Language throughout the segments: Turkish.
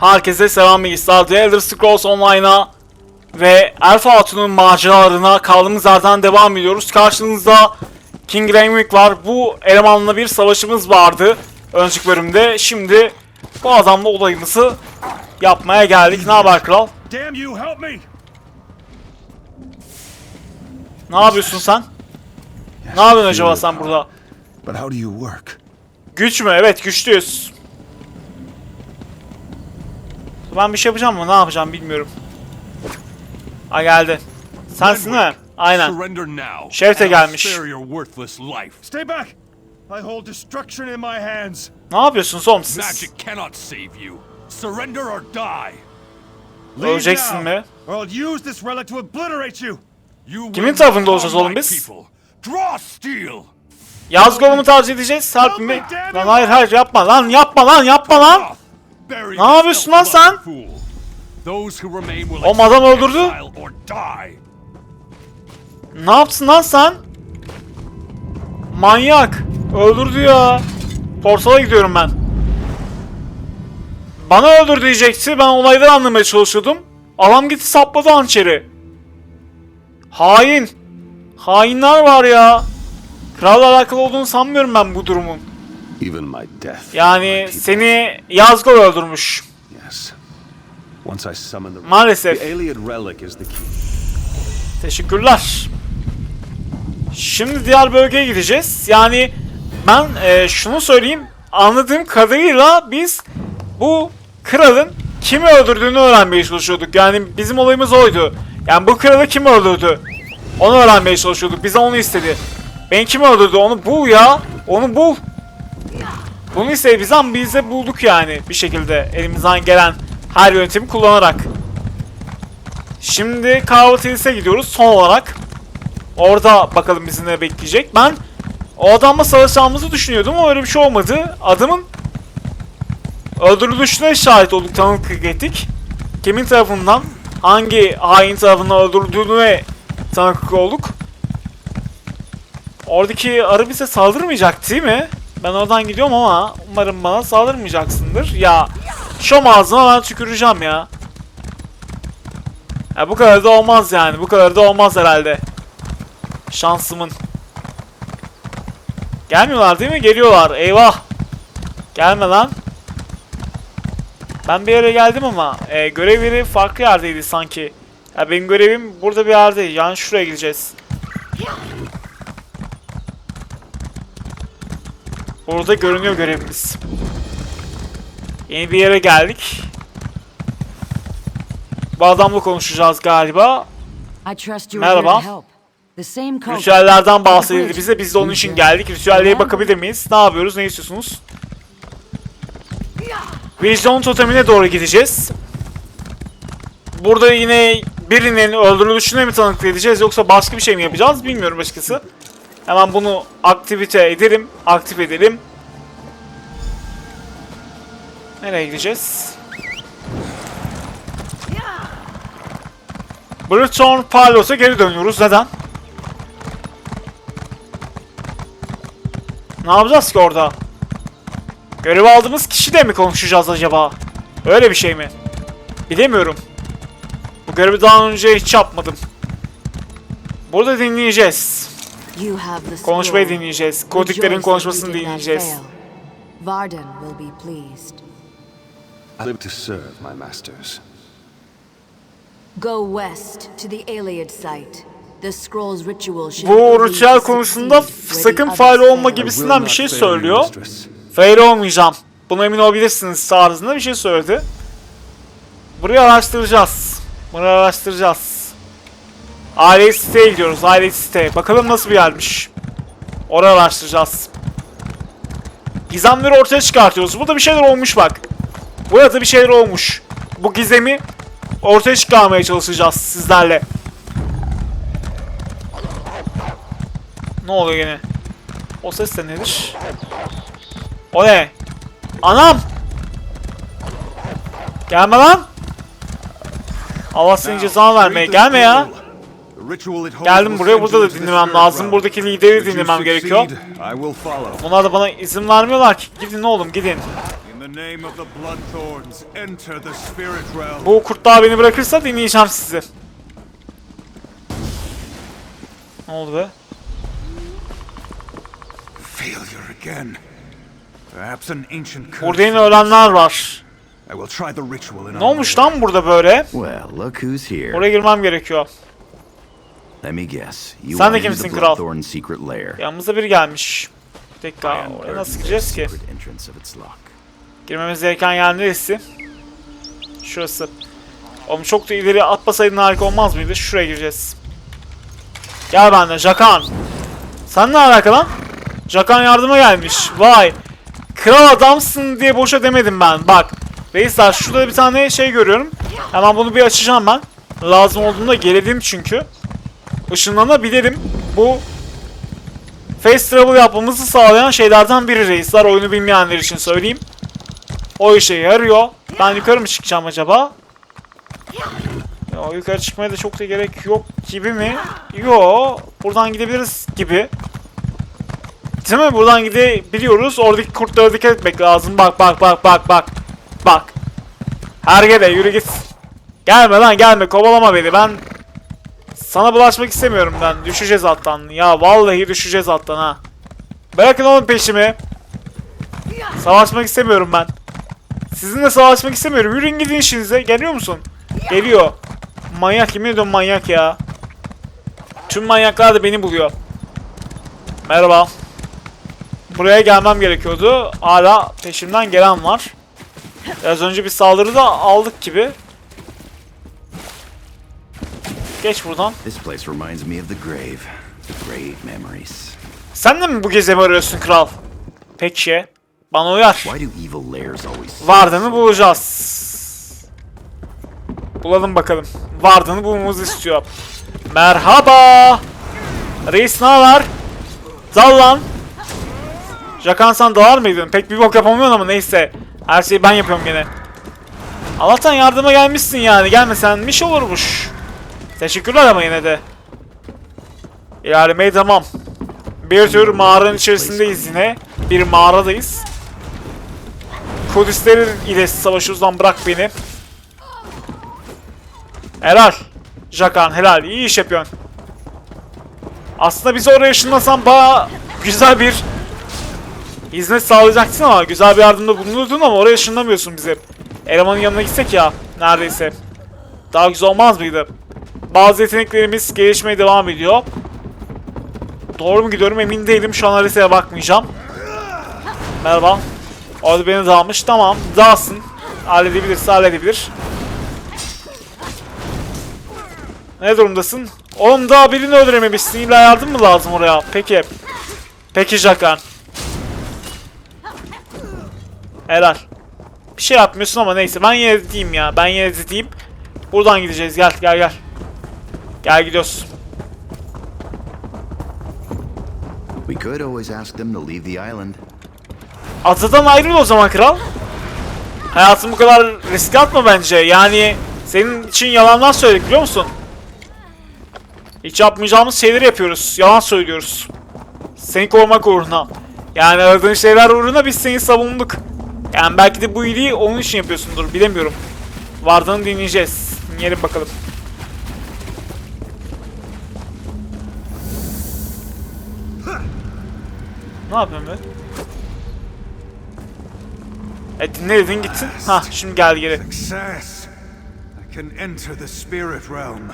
Herkese selam bilgisayar. The Elder Scrolls Online'a ve Elf Hatun'un maceralarına kaldığımız yerden devam ediyoruz. Karşınızda King Raymond var. Bu elemanla bir savaşımız vardı önceki bölümde. Şimdi bu adamla olayımızı yapmaya geldik. Ne haber kral? Damn you, help me! Ne yapıyorsun sen? Ne yapıyorsun acaba sen burada? But how do you work? Güç mü? Evet güçlüyüz. Ben bir şey yapacağım mı? Ne yapacağım bilmiyorum. Ha geldi. Sensin değil mi? Aynen. Surrender now. Şerite and I'll gelmiş. Stay back! I hold destruction in my hands. Ne yapıyorsunuz oğlum siz? Magic cannot save you. Surrender or die. Öleceksin mi? I'll use this relic to obliterate you. Kimin tarafında olacağız oğlum biz? Draw steel. Yazgol'u mu tercih edeceğiz? Serp mi? Lan hayır hayır yapma lan yapma lan yapma lan. Ne yapıyorsun lan sen? fool. Those who remain will Oğlum adam accept öldürdü. Ne yapsın lan sen? Manyak. Öldürdü ya. Portala gidiyorum ben. Bana öldür diyecekti. Ben olayları anlamaya çalışıyordum. Adam gitti sapladı hançeri. Hain. Hainler var ya. Kralla alakalı olduğunu sanmıyorum ben bu durumun. Even my death. Yani seni Yazgol öldürmüş. Yes. Once I summon the Maalesef. the Aliad relic is the key. Teşekkürler. Şimdi diğer bölgeye gideceğiz. Yani ben e, şunu söyleyeyim. Anladığım kadarıyla biz bu kralın kimi öldürdüğünü öğrenmeye çalışıyorduk. Yani bizim olayımız oydu. Yani bu kralı kim öldürdü? Onu öğrenmeye çalışıyorduk. Bize onu istedi. Ben kim öldürdü? Onu bul ya. Onu bul. Bunu bizden biz de bulduk yani bir şekilde elimizden gelen her yöntemi kullanarak. Şimdi Kahvaltı gidiyoruz son olarak. Orada bakalım bizi ne bekleyecek. Ben o adamla savaşacağımızı düşünüyordum ama öyle bir şey olmadı. Adamın öldürülüşüne şahit olduk, tanıklık ettik. Kimin tarafından, hangi hain tarafından öldürüldüğüne tanıklık olduk. Oradaki arı bize saldırmayacak değil mi? Ben oradan gidiyorum ama umarım bana saldırmayacaksındır. Ya şom ağzıma ben tüküreceğim ya. Ya bu kadar da olmaz yani. Bu kadar da olmaz herhalde. Şansımın. Gelmiyorlar değil mi? Geliyorlar. Eyvah. Gelme lan. Ben bir yere geldim ama e, görev yeri farklı yerdeydi sanki. Ya benim görevim burada bir yerde. Yani şuraya gideceğiz. Burada görünüyor görevimiz. Yeni bir yere geldik. Bu adamla konuşacağız galiba. Merhaba. Ritüellerden bahsedildi bize. Biz de onun için geldik. Ritüellere bakabilir miyiz? Ne yapıyoruz? Ne istiyorsunuz? Vizyon totemine doğru gideceğiz. Burada yine birinin öldürülüşüne mi tanıklık edeceğiz yoksa başka bir şey mi yapacağız bilmiyorum açıkçası. Hemen bunu aktivite edelim. Aktif edelim. Nereye gideceğiz? Bruton Pilot'a geri dönüyoruz. Neden? Ne yapacağız ki orada? Görev aldığımız kişiyle mi konuşacağız acaba? Öyle bir şey mi? Bilemiyorum. Bu görevi daha önce hiç yapmadım. Burada dinleyeceğiz. You have the Konuşmayı dinleyeceğiz. Kodiklerin Rejoice konuşmasını dinleyeceğiz. Varden will be pleased. I live to serve my masters. Go west to the Aliad site. The scroll's ritual should Bu ritüel konusunda sakın others olma gibisinden will bir not şey söylüyor. Fail olmayacağım. Buna emin olabilirsiniz tarzında bir şey söyledi. Burayı araştıracağız. Burayı araştıracağız. Aile siteye gidiyoruz. Aile site. Bakalım nasıl bir yermiş. Orayı araştıracağız. Gizemleri ortaya çıkartıyoruz. Burada bir şeyler olmuş bak. Burada bir şeyler olmuş. Bu gizemi ortaya çıkarmaya çalışacağız sizlerle. Ne oluyor gene? O ses de nedir? O ne? Anam! Gelme lan! Allah senin cezanı vermeye. Gelme ya! Geldim buraya burada da dinlemem lazım. Buradaki lideri dinlemem gerekiyor. Bunlar da bana izin vermiyorlar ki. Gidin oğlum gidin. Bu kurtlar beni bırakırsa dinleyeceğim sizi. Ne oldu be? Failure again. Perhaps an ancient curse. Burada yine ölenler var. I will try the ritual in Ne olmuş lan burada böyle? Well, look who's here. Oraya girmem gerekiyor. Let me guess. You Sen de kimsin kral? Yanımıza biri gelmiş. Bir dakika oraya nasıl gireceğiz ki? Girmemiz gereken yer neresi? Şurası. Oğlum çok da ileri atmasaydın harika olmaz mıydı? Şuraya gireceğiz. Gel benden Jakan. Sen ne alaka lan? Jakan yardıma gelmiş. Vay. Kral adamsın diye boşa demedim ben. Bak. Reisler şurada bir tane şey görüyorum. Hemen bunu bir açacağım ben. Lazım olduğunda gelelim çünkü. Işınlanabilirim. Bu Face travel yapmamızı sağlayan şeylerden biri reisler. Oyunu bilmeyenler için söyleyeyim. O işe yarıyor. Ben yukarı mı çıkacağım acaba? Ya, yukarı çıkmaya da çok da gerek yok gibi mi? Yo, buradan gidebiliriz gibi. Değil mi? Buradan gidebiliyoruz. Oradaki kurtlara dikkat etmek lazım. Bak bak bak bak bak. Bak. Hergele yürü git. Gelme lan gelme kovalama beni. Ben sana bulaşmak istemiyorum ben. Düşeceğiz alttan. Ya vallahi düşeceğiz alttan ha. Bırakın oğlum peşimi. Savaşmak istemiyorum ben. Sizinle savaşmak istemiyorum. Yürüyün gidin işinize. Geliyor musun? Geliyor. Manyak yemin ediyorum manyak ya. Tüm manyaklar da beni buluyor. Merhaba. Buraya gelmem gerekiyordu. Hala peşimden gelen var. Biraz önce bir saldırıda aldık gibi. Geç buradan. This place reminds me of the grave. Great memories. Sen de mi bu gezemi arıyorsun kral? Peki. Bana uyar. Why do evil lairs always Vardığını bulacağız. Bulalım bakalım. Vardığını bulmamızı istiyor. Merhaba. Reis ne haber? Dal lan. Jakan sen dalar mıydın? Pek bir bok yapamıyorsun ama neyse. Her şeyi ben yapıyorum gene. Allah'tan yardıma gelmişsin yani. Gelmesenmiş olurmuş. Teşekkürler ama yine de. İlerlemeye tamam. Bir tür mağaranın içerisindeyiz yine. Bir mağaradayız. Kudüslerin ile savaşıyoruz lan bırak beni. Helal. Jakan helal iyi iş yapıyorsun. Aslında bizi oraya ışınlasan baya güzel bir hizmet sağlayacaksın ama güzel bir yardımda bulunurdun ama oraya ışınlamıyorsun bizi. Elemanın yanına gitsek ya neredeyse. Daha güzel olmaz mıydı? Bazı yeteneklerimiz gelişmeye devam ediyor. Doğru mu gidiyorum emin değilim şu an haritaya bakmayacağım. Merhaba. Orada beni dağılmış. Tamam. Dağılsın. Halledebilirse halledebilir. Ne durumdasın? Oğlum daha birini öldürememişsin. İlla yardım mı lazım oraya? Peki. Peki Jakan. Helal. Bir şey yapmıyorsun ama neyse. Ben yine diyeyim ya. Ben yine diyeyim. Buradan gideceğiz. Gel gel gel. Gel gidiyoruz. We could always ask them to leave the island. Adadan ayrıl o zaman kral. Hayatını bu kadar riske atma bence. Yani senin için yalanlar söyledik biliyor musun? Hiç yapmayacağımız şeyleri yapıyoruz. Yalan söylüyoruz. Seni korumak uğruna. Yani aradığın şeyler uğruna biz seni savunduk. Yani belki de bu iyiliği onun için yapıyorsundur. Bilemiyorum. Vardığını dinleyeceğiz. Dinleyelim bakalım. Ne yapıyorsun be? E dinle dedin gitsin. Ha şimdi gel geri. Success! I can enter the spirit realm.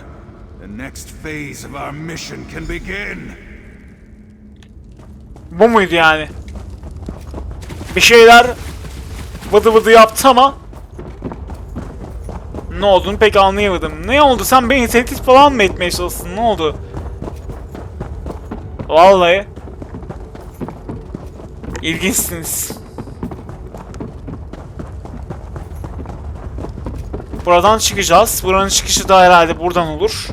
The next phase of our mission can begin. Bu muydu yani? Bir şeyler vıdı vıdı yaptı ama ne olduğunu pek anlayamadım. Ne oldu? Sen beni tehdit falan mı etmeye çalıştın? Ne oldu? Vallahi ilginçsiniz. Buradan çıkacağız. Buranın çıkışı da herhalde buradan olur.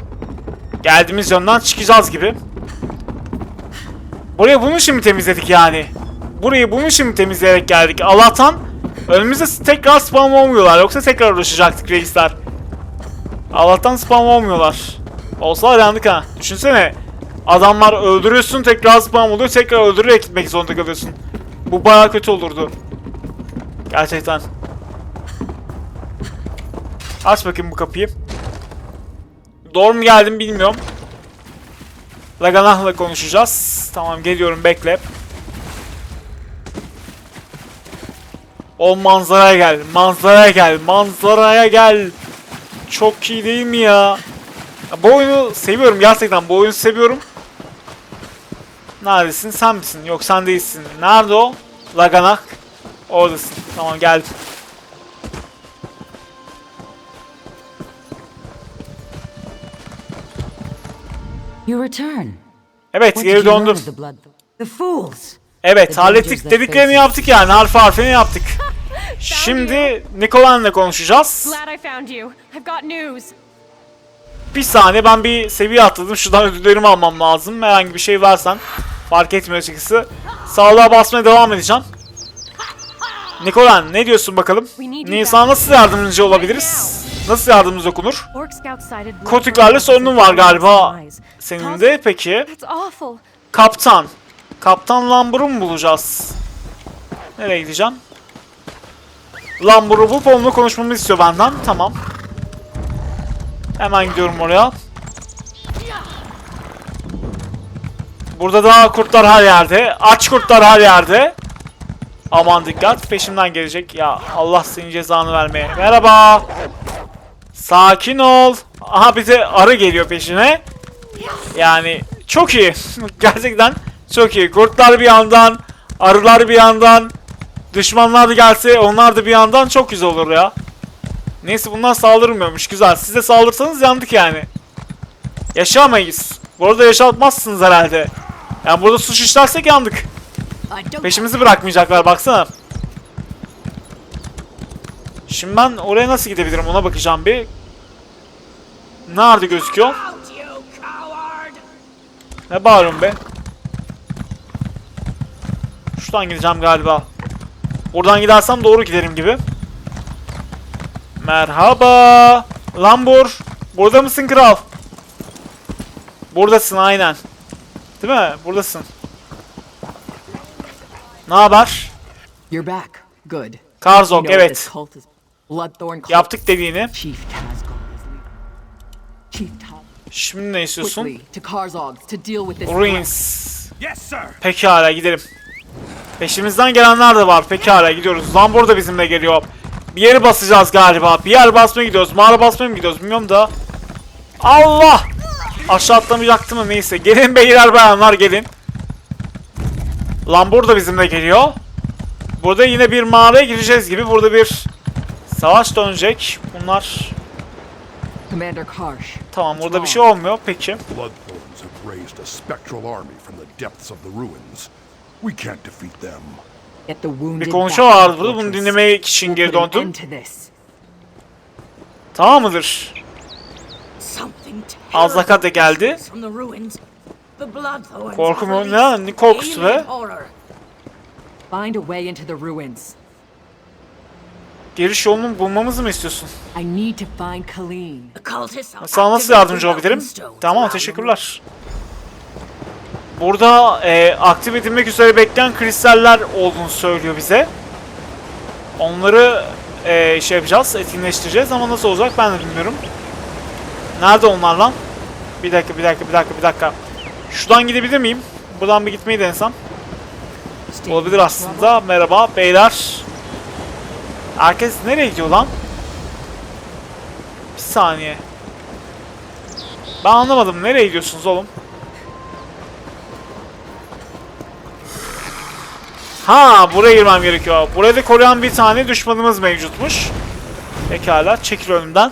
Geldiğimiz yönden çıkacağız gibi. Burayı bunun için mi temizledik yani? Burayı bunun için mi temizleyerek geldik? Allah'tan önümüzde tekrar spam olmuyorlar. Yoksa tekrar uğraşacaktık reisler. Allah'tan spam olmuyorlar. Olsa yandık ha. Düşünsene. Adamlar öldürüyorsun tekrar spam oluyor. Tekrar öldürerek gitmek zorunda kalıyorsun. Bu baya kötü olurdu. Gerçekten. Aç bakayım bu kapıyı. Doğru mu geldim bilmiyorum. Laganah'la konuşacağız. Tamam geliyorum bekle. O manzaraya gel. Manzaraya gel. Manzaraya gel. Çok iyi değil mi ya? Bu oyunu seviyorum gerçekten. Bu oyunu seviyorum. Neredesin? Sen misin? Yok sen değilsin. Nerede o? Laganak. Oradasın. Tamam geldim. You return. Evet geri döndüm. the fools. Evet hallettik. Dediklerini yaptık yani. Harf harfini yaptık. Şimdi Nikolan'la konuşacağız. Bir saniye ben bir seviye atladım. Şuradan ödüllerimi almam lazım. Herhangi bir şey versen. Fark etmiyor açıkçası. Sağlığa basmaya devam edeceğim. Nikolan ne diyorsun bakalım? Nisan'a nasıl yardımcı olabiliriz? Nasıl yardımımız dokunur? Kotiklerle sorunun var galiba. Senin de peki. Kaptan. Kaptan Lambur'u mu bulacağız? Nereye gideceğim? Lambur'u bulup onunla konuşmamı istiyor benden. Tamam. Hemen gidiyorum oraya. Burada da kurtlar her yerde. Aç kurtlar her yerde. Aman dikkat. Peşimden gelecek. Ya Allah senin cezanı vermeye. Merhaba. Sakin ol. Aha bir de arı geliyor peşine. Yani çok iyi. Gerçekten çok iyi. Kurtlar bir yandan, arılar bir yandan, düşmanlar da gelse onlar da bir yandan çok güzel olur ya. Neyse bundan saldırmıyormuş. Güzel. Siz de saldırsanız yandık yani. Yaşamayız. Bu arada yaşatmazsınız herhalde. Yani burada suç işlersek yandık. Peşimizi bırakmayacaklar baksana. Şimdi ben oraya nasıl gidebilirim ona bakacağım bir. Nerede gözüküyor? Ne bağırıyorsun be? Şuradan gideceğim galiba. Buradan gidersem doğru giderim gibi. Merhaba. Lambur. Burada mısın kral? Buradasın aynen. Değil mi? Buradasın. Ne haber? You're back. Good. Karzok evet. Yaptık dediğini. Şimdi ne istiyorsun? Ruins. Yes, sir. Pekala gidelim. Peşimizden gelenler de var. Pekala gidiyoruz. Lambor da bizimle geliyor. Bir yeri basacağız galiba. Bir yer basmaya gidiyoruz. Mağara basmaya mı gidiyoruz bilmiyorum da. Allah! Aşağı atlamayacaktım mı neyse. Gelin beyler bayanlar gelin. Lambor da bizimle geliyor. Burada yine bir mağaraya gireceğiz gibi. Burada bir savaş dönecek. Bunlar Commander Karsh. tamam burada bir şey olmuyor. Peki. Have raised a spectral army from the depths of the ruins. We can't defeat them. Bir konuşma vardı burada. Bunu dinlemek için geri döndüm. Tamam mıdır? Something Azlaka da geldi. from the ruins. The bloodthorns Korku mu? Ne? released Ne korkusu be? Find a way into the ruins. Giriş yolunu bulmamızı mı istiyorsun? I need to find Colleen. Sana nasıl yardımcı olabilirim? Tamam teşekkürler. Burada e, aktif edilmek üzere bekleyen kristaller olduğunu söylüyor bize. Onları e, şey yapacağız, etkinleştireceğiz ama nasıl olacak ben de bilmiyorum. Nerede onlar lan? Bir dakika, bir dakika, bir dakika, bir dakika. Şuradan gidebilir miyim? Buradan bir gitmeyi denesem. Olabilir aslında. Merhaba beyler. Herkes nereye gidiyor lan? Bir saniye. Ben anlamadım. Nereye gidiyorsunuz oğlum? Ha, buraya girmem gerekiyor. Burada koruyan bir tane düşmanımız mevcutmuş. Pekala, çekil önümden.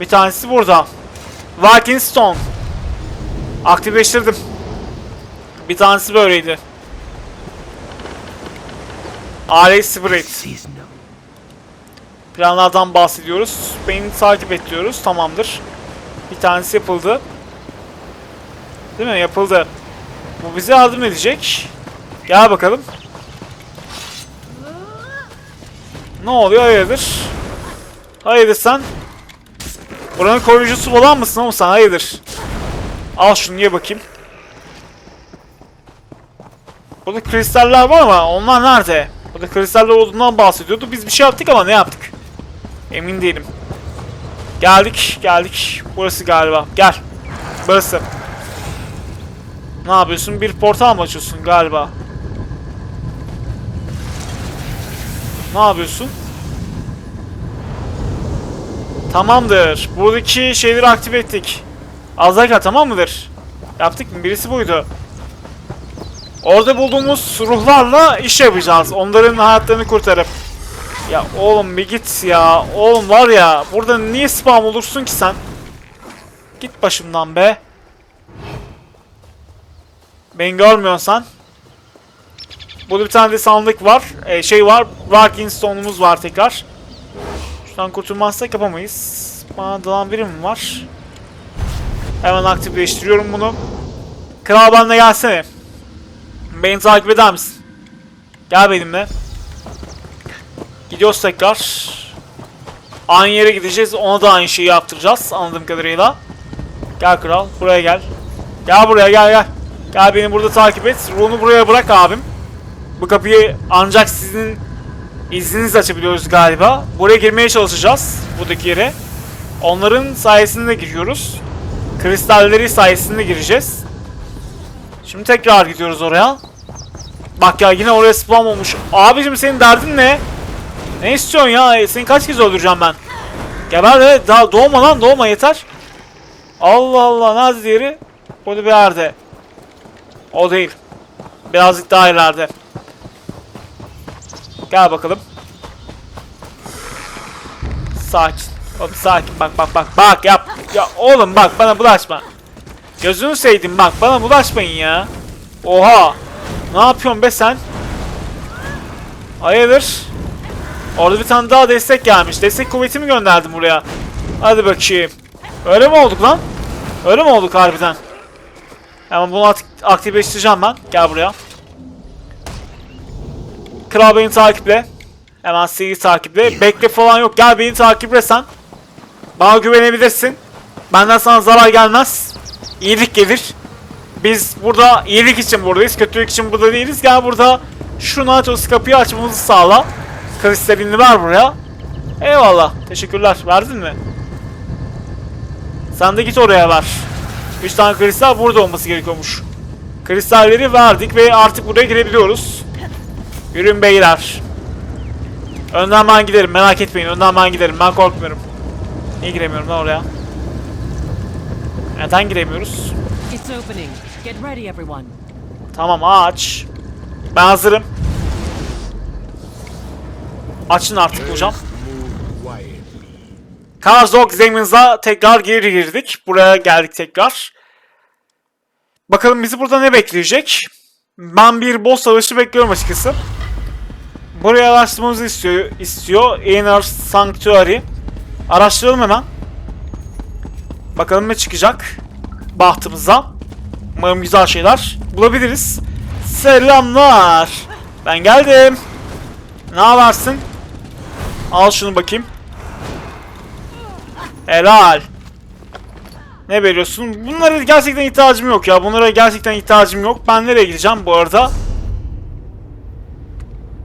Bir tanesi burada. Viking Stone. Aktifleştirdim. Bir tanesi böyleydi. Alet Spirit. Planlardan bahsediyoruz. Beni takip et diyoruz. Tamamdır. Bir tanesi yapıldı. Değil mi? Yapıldı. Bu bize yardım edecek. Gel bakalım. Ne oluyor? Hayırdır? Hayırdır sen? Buranın koruyucusu falan mısın oğlum sen? Hayırdır? Al şunu ye bakayım. Burada kristaller var ama onlar nerede? Burada kristaller olduğundan bahsediyordu. Biz bir şey yaptık ama ne yaptık? Emin değilim. Geldik, geldik. Burası galiba. Gel. Burası. Ne yapıyorsun? Bir portal mı açıyorsun galiba? Ne yapıyorsun? Tamamdır. Buradaki şeyleri aktif ettik. Azaka tamam mıdır? Yaptık mı? Birisi buydu. Orada bulduğumuz ruhlarla iş yapacağız. Onların hayatlarını kurtarıp. Ya oğlum bir git ya. Oğlum var ya. Burada niye spam olursun ki sen? Git başımdan be. Beni görmüyorsan. Burada bir tane de sandık var. Ee, şey var. Barking Stone'umuz var tekrar. Şuradan kurtulmazsak yapamayız. Bana dalan biri mi var? Hemen aktifleştiriyorum bunu. Kral benle gelsene. Beni takip eder misin? Gel benimle. Gidiyoruz tekrar. Aynı yere gideceğiz. Ona da aynı şeyi yaptıracağız. Anladığım kadarıyla. Gel kral. Buraya gel. Gel buraya gel gel. Gel beni burada takip et. Ruhunu buraya bırak abim. Bu kapıyı ancak sizin izninizle açabiliyoruz galiba. Buraya girmeye çalışacağız. Buradaki yere. Onların sayesinde giriyoruz. Kristalleri sayesinde gireceğiz. Şimdi tekrar gidiyoruz oraya. Bak ya yine oraya spam olmuş. Abicim senin derdin ne? Ne istiyorsun ya? Seni kaç kez öldüreceğim ben? Geber de daha doğma lan doğma yeter. Allah Allah nerede diğeri? Burada bir yerde. O değil. Birazcık daha ileride. Gel bakalım. Sakin. Oğlum sakin bak bak bak bak yap. Ya oğlum bak bana bulaşma. Gözünü sevdim bak bana bulaşmayın ya. Oha. Ne yapıyorsun be sen? Hayırdır? Orada bir tane daha destek gelmiş. Destek kuvvetimi gönderdim buraya. Hadi bakayım. Öyle mi olduk lan? Öyle mi olduk harbiden? Hemen bunu ak- aktifleştireceğim ben. Gel buraya. Kral beni takiple. Hemen seri takiple. Bekle falan yok. Gel beni takiple sen. Bana güvenebilirsin. Benden sana zarar gelmez. İyilik gelir. Biz burada iyilik için buradayız. Kötülük için burada değiliz. Gel burada şu Natos kapıyı açmamızı sağla. Kristalini ver buraya. Eyvallah. Teşekkürler. Verdin mi? Sen de git oraya ver. 3 tane kristal burada olması gerekiyormuş. Kristalleri verdik ve artık buraya girebiliyoruz. Yürüyün beyler. Önden ben giderim merak etmeyin. Önden ben giderim. Ben korkmuyorum. Niye giremiyorum lan oraya? Neden giremiyoruz? It's opening. Get ready, everyone. Tamam aç. Ben hazırım. Açın artık hocam. Karzok Zemin'za tekrar geri girdik. Buraya geldik tekrar. Bakalım bizi burada ne bekleyecek? Ben bir boss savaşı bekliyorum açıkçası. Buraya araştırmamızı istiyor. istiyor. Inner Sanctuary. Araştıralım hemen. Bakalım ne çıkacak. Bahtımıza. Umarım güzel şeyler bulabiliriz. Selamlar. Ben geldim. Ne yaparsın? Al şunu bakayım. Helal. Ne veriyorsun? Bunlara gerçekten ihtiyacım yok ya. Bunlara gerçekten ihtiyacım yok. Ben nereye gideceğim bu arada?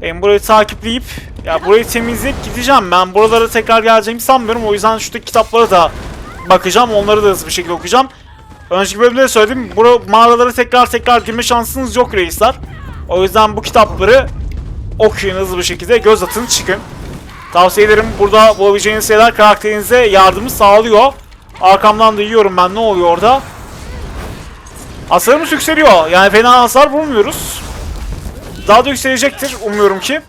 Ben burayı takipleyip ya burayı temizleyip gideceğim. Ben buralara tekrar geleceğimi sanmıyorum. O yüzden şuradaki kitaplara da bakacağım. Onları da hızlı bir şekilde okuyacağım. Önceki bölümde de söyledim. Bu mağaralara tekrar tekrar girme şansınız yok reisler. O yüzden bu kitapları okuyun hızlı bir şekilde. Göz atın çıkın. Tavsiye ederim. Burada bulabileceğiniz şeyler karakterinize yardımı sağlıyor. Arkamdan da yiyorum ben. Ne oluyor orada? Hasarımız yükseliyor. Yani fena hasar vurmuyoruz. Daha da yükselecektir umuyorum ki.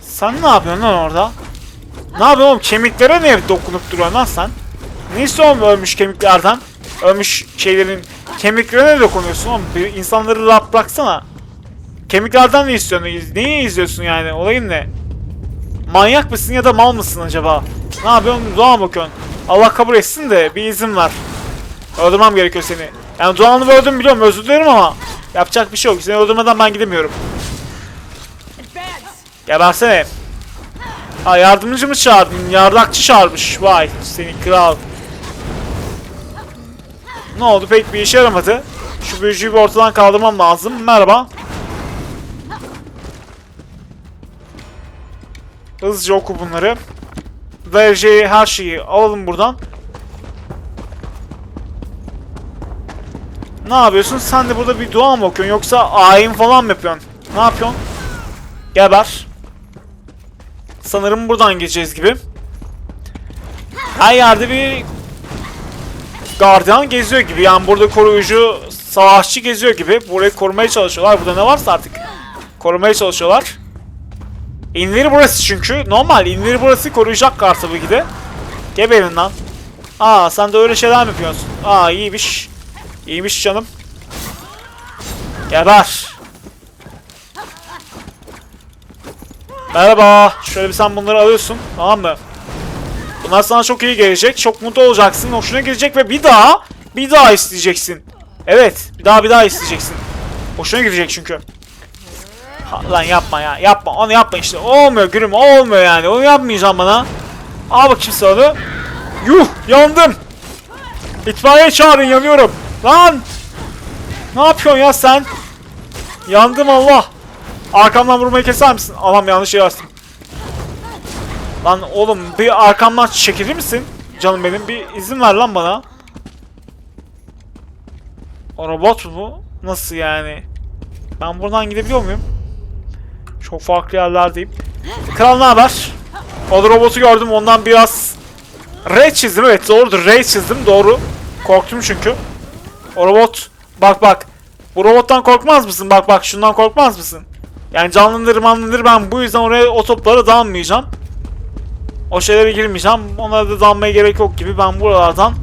Sen ne yapıyorsun lan orada? Ne yapıyorsun oğlum? Kemiklere ne dokunup duruyorsun lan sen? Ne istiyorsun ölmüş kemiklerden? Ölmüş şeylerin kemiklerine dokunuyorsun oğlum. Bir insanları rahat bıraksana. Kemiklerden ne istiyorsun? Neyi izliyorsun yani? Olayın ne? Manyak mısın ya da mal mısın acaba? Ne yapıyorsun? Dua mı bakıyorsun? Allah kabul etsin de bir izin ver. Öldürmem gerekiyor seni. Yani duanı öldüm biliyorum özür dilerim ama yapacak bir şey yok. Seni öldürmeden ben gidemiyorum. Gebersene. Ha yardımcı mı çağırdın? Yardakçı çağırmış. Vay seni kral. Ne oldu pek bir işe yaramadı. Şu büyücüyü bir ortadan kaldırmam lazım. Merhaba. Hızlıca oku bunları. Vereceği her şeyi alalım buradan. Ne yapıyorsun? Sen de burada bir dua mı okuyorsun? Yoksa ayin falan mı yapıyorsun? Ne yapıyorsun? Geber. Sanırım buradan geçeceğiz gibi. Her yerde bir gardiyan geziyor gibi. Yani burada koruyucu savaşçı geziyor gibi. Burayı korumaya çalışıyorlar. Burada ne varsa artık korumaya çalışıyorlar. İnleri burası çünkü. Normal inleri burası koruyacaklar tabii ki de. Geberin lan. Aa sen de öyle şeyler mi yapıyorsun? Aa iyiymiş. İyiymiş canım. Geber. Merhaba. Şöyle bir sen bunları alıyorsun. Tamam mı? Bunlar sana çok iyi gelecek. Çok mutlu olacaksın. Hoşuna gidecek ve bir daha bir daha isteyeceksin. Evet. Bir daha bir daha isteyeceksin. Hoşuna gidecek çünkü. Ha, lan yapma ya. Yapma. Onu yapma işte. Olmuyor gülüm. Olmuyor yani. Onu yapmayacağım bana. Al bakayım sana. Yuh. Yandım. İtfaiye çağırın. Yanıyorum. Lan. Ne yapıyorsun ya sen? Yandım Allah. Arkamdan vurmayı keser misin? Allah'ım yanlış yere. Lan oğlum bir arkamdan çekilir misin? Canım benim bir izin ver lan bana. O robot mu? Nasıl yani? Ben buradan gidebiliyor muyum? Çok farklı yerlerdeyim. Kral ne haber? O robotu gördüm ondan biraz Ray çizdim evet doğrudur Ray çizdim doğru. Korktum çünkü. O robot bak bak. Bu robottan korkmaz mısın? Bak bak şundan korkmaz mısın? Yani canlıdır manlıdır ben bu yüzden oraya o toplara dalmayacağım. O şeylere girmeyeceğim. Onlara da dalmaya gerek yok gibi. Ben buralardan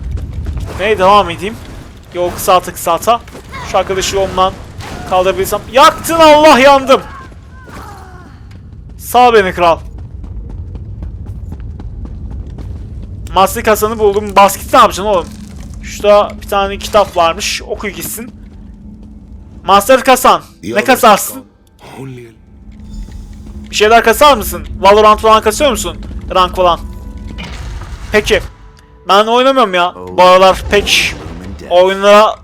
neye devam edeyim? Yol kısalta kısalta. Şu arkadaşı yolundan kaldırabilirsem. Yaktın Allah yandım. Sağ beni kral. Master kasanı buldum. Basket ne yapacaksın oğlum? Şurada bir tane kitap varmış. Oku gitsin. Master kasan. Ne kasarsın? Bir şeyler kasar mısın? Valorant falan kasıyor musun? Rank falan. Peki. Ben oynamıyorum ya. Bu aralar pek oyunlara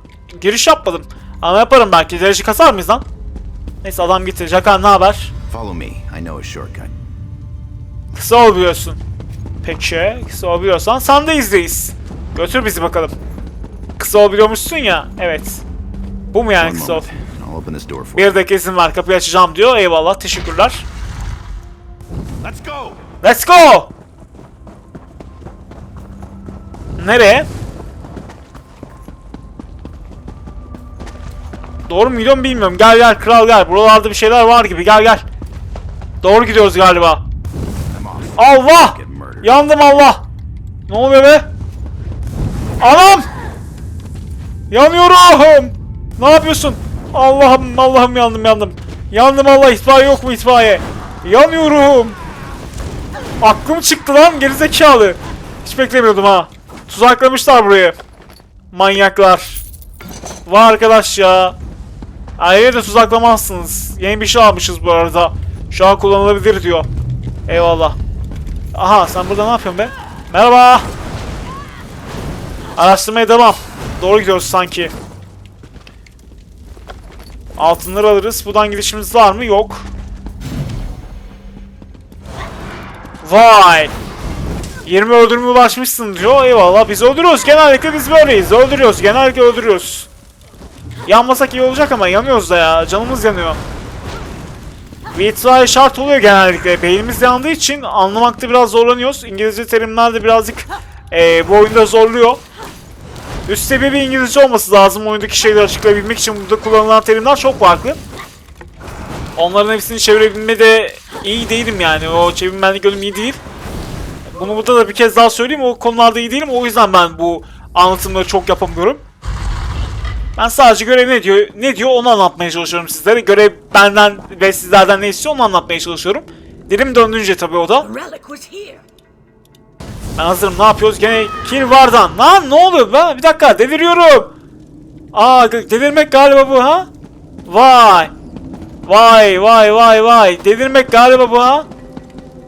giriş yapmadım. Ama yaparım belki. Derece kasar mıyız lan? Neyse adam gitti. Jakan ne haber? Follow me. I know a shortcut. Kısa ol biliyorsun. Peki. Kısa ol biliyorsan sen de izleyiz. Götür bizi bakalım. Kısa ol biliyormuşsun ya. Evet. Bu mu yani kısa ol? Bir dakika izin var. Kapıyı açacağım diyor. Eyvallah. Teşekkürler. Let's go! Let's go! Nereye? Doğru mu gidiyorum bilmiyorum. Gel gel kral gel. Buralarda bir şeyler var gibi. Gel gel. Doğru gidiyoruz galiba. Allah! Yandım Allah! Ne oluyor be? Anam! Yanıyorum! Ne yapıyorsun? Allah'ım Allah'ım yandım yandım. Yandım Allah itfaiye yok mu itfaiye? Yanıyorum! Aklım çıktı lan gerizekalı. Hiç beklemiyordum ha. Tuzaklamışlar burayı. Manyaklar. Vay arkadaş ya. Ayrıca tuzaklamazsınız. Yeni bir şey almışız bu arada. Şu an kullanılabilir diyor. Eyvallah. Aha sen burada ne yapıyorsun be? Merhaba. Araştırmaya devam. Doğru gidiyoruz sanki. Altınları alırız. Buradan gidişimiz var mı? Yok. Vay. 20 öldürme ulaşmışsın diyor. Eyvallah biz öldürüyoruz. Genellikle biz böyleyiz. Öldürüyoruz. Genellikle öldürüyoruz. Yanmasak iyi olacak ama yanıyoruz da ya. Canımız yanıyor. Vitray şart oluyor genellikle. Beynimiz yandığı için anlamakta biraz zorlanıyoruz. İngilizce terimler de birazcık eee, bu oyunda zorluyor. Üst seviye bir İngilizce olması lazım oyundaki şeyleri açıklayabilmek için. Burada kullanılan terimler çok farklı. Onların hepsini çevirebilme de iyi değilim yani. O çevirmenlik yönüm iyi değil. Bunu burada da bir kez daha söyleyeyim. O konularda iyi değilim. O yüzden ben bu anlatımları çok yapamıyorum. Ben sadece görev ne diyor, ne diyor onu anlatmaya çalışıyorum sizlere. Görev benden ve sizlerden ne istiyor onu anlatmaya çalışıyorum. Dilim döndüğünce tabii o da. Ben hazırım ne yapıyoruz? Gene Kirvardan. Lan ne oluyor be? Bir dakika deliriyorum. Aa delirmek galiba bu ha? Vay. Vay vay vay vay. Delirmek galiba bu ha?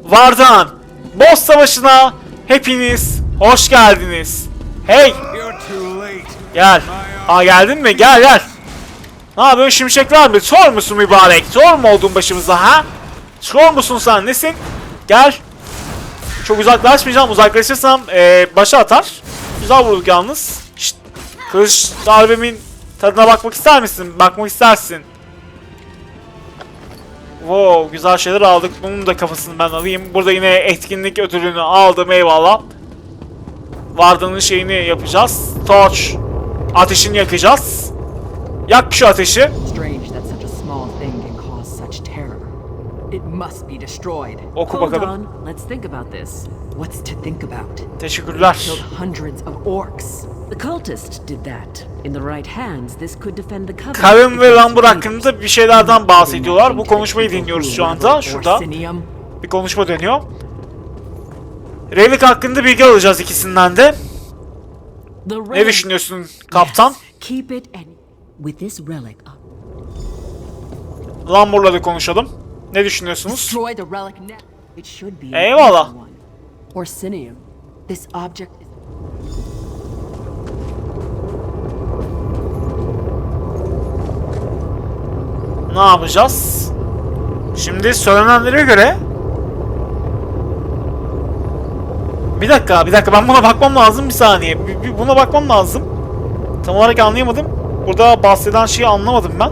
Vardan. Boss savaşına hepiniz hoş geldiniz. Hey gel. Aa geldin mi? Gel gel. Ne yapıyorsun şimşekler mi? Troll musun mübarek? Troll mu oldun başımıza ha? Troll musun sen? Nesin? Gel. Çok uzaklaşmayacağım. Uzaklaşırsam eee başa atar. Güzel vurduk yalnız. Şşt. Kılıç darbemin tadına bakmak ister misin? Bakmak istersin. Wow güzel şeyler aldık. Bunun da kafasını ben alayım. Burada yine etkinlik ödülünü aldım eyvallah. Varda'nın şeyini yapacağız. Torch. Ateşini yakacağız. Yak şu ateşi. It must be destroyed. Oku Hold bakalım. on, let's think about this. What's to think about? Teşekkürler. Killed hundreds of orcs. The cultist did that. In the right hands, this could defend the covenant. Karın ve Lambur hakkında bir şeylerden bahsediyorlar. Bu konuşmayı dinliyoruz şu anda. Şurada Orsinium. bir konuşma dönüyor. Relic hakkında bilgi alacağız ikisinden de. The Ne relic. düşünüyorsun kaptan? Yes, Keep it and with this relic up. Lambur'la da konuşalım. Ne düşünüyorsunuz? Eyvallah. Orsinium. This object is Ne yapacağız? Şimdi söylenenlere göre Bir dakika, bir dakika ben buna bakmam lazım bir saniye. Bir, bir buna bakmam lazım. Tam olarak anlayamadım. Burada bahseden şeyi anlamadım ben.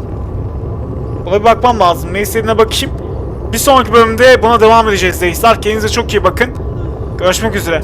Buna bir bakmam lazım. Ne istediğine bakayım. Bir sonraki bölümde buna devam edeceğiz Reisler. Kendinize çok iyi bakın. Görüşmek üzere.